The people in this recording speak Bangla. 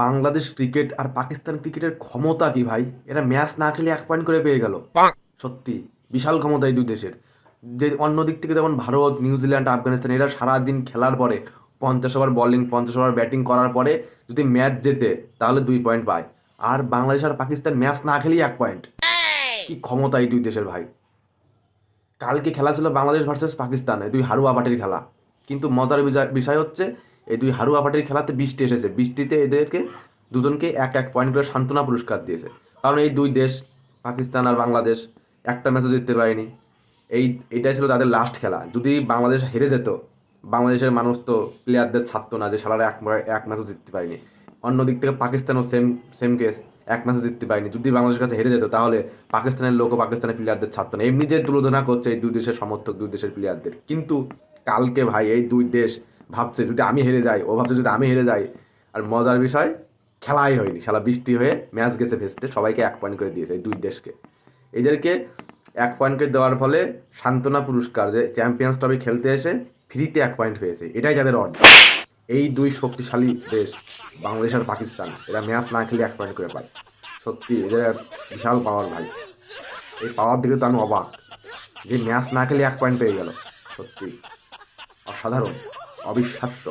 বাংলাদেশ ক্রিকেট আর পাকিস্তান ক্রিকেটের ক্ষমতা কি ভাই? এরা ম্যাচ না খেলে এক পয়েন্ট করে পেয়ে গেল। সত্যি বিশাল ক্ষমতা এই দুই দেশের। যে অন্য দিক থেকে যেমন ভারত নিউজিল্যান্ড আফগানিস্তান এরা সারাদিন খেলার পরে পঞ্চাশ ওভার বলিং পঞ্চাশ ওভার ব্যাটিং করার পরে যদি ম্যাচ জেতে তাহলে দুই পয়েন্ট পায়। আর বাংলাদেশ আর পাকিস্তান ম্যাচ না খেলেই এক পয়েন্ট কি ক্ষমতা এই দুই দেশের ভাই? কালকে খেলা ছিল বাংলাদেশ ভার্সেস পাকিস্তান এই দুই হারুয়া পাটির খেলা। কিন্তু মজার বিষয় হচ্ছে এই দুই হারুয়া পাটির খেলাতে বৃষ্টি এসেছে। বৃষ্টিতে এদেরকে দুজনকে এক এক পয়েন্ট করে সান্ত্বনা পুরস্কার দিয়েছে। কারণ এই দুই দেশ, পাকিস্তান আর বাংলাদেশ, একটা ম্যাচও জিততে পারেনি। এই, এটাই ছিল তাদের লাস্ট খেলা। যদি বাংলাদেশ হেরে যেত, বাংলাদেশের মানুষ তো প্লেয়ারদের ছাড়তো না যে সালারা এক এক ম্যাচও জিততে পারেনি। অন্য দিক থেকে পাকিস্তানও সেম সেম কেস এক ম্যাচও জিততে পারেনি। যদি বাংলাদেশের কাছে হেরে যেত, তাহলে পাকিস্তানের লোকও পাকিস্তানের প্লেয়ারদের ছাড়তো না। এমনি যে তুলনা করছে এই দুই দেশের সমর্থক, দুই দেশের প্লেয়ারদের কিন্তু কালকে ভাই, এই দুই দেশ ভাবছে, যদি আমি হেরে যাই, ও ভাবছে, যদি আমি হেরে যাই। আর মজার বিষয়, খেলাই হয়নি, শালা বৃষ্টি হয়ে ম্যাচ গেছে ভেস্তে সবাইকে এক পয়েন্ট করে দিয়েছে দুই দেশকে। এদেরকে এক পয়েন্ট করে দেওয়ার ফলে সান্ত্বনা পুরস্কার, যে চ্যাম্পিয়ন্স ট্রফি খেলতে এসে ফ্রিতে এক পয়েন্ট হয়েছে এটাই তাদের অর্জন। এই দুই শক্তিশালী দেশ, বাংলাদেশ আর পাকিস্তান, এরা ম্যাচ না খেলে এক পয়েন্ট করে পায়। সত্যি, এদের বিশাল পাওয়ার ভাই। এই পাওয়ার দিকে তো আমি অবাক, যে ম্যাচ না খেলে এক পয়েন্ট পেয়ে গেল, সত্যি। অসাধারণ। অবিশ্বাস্য।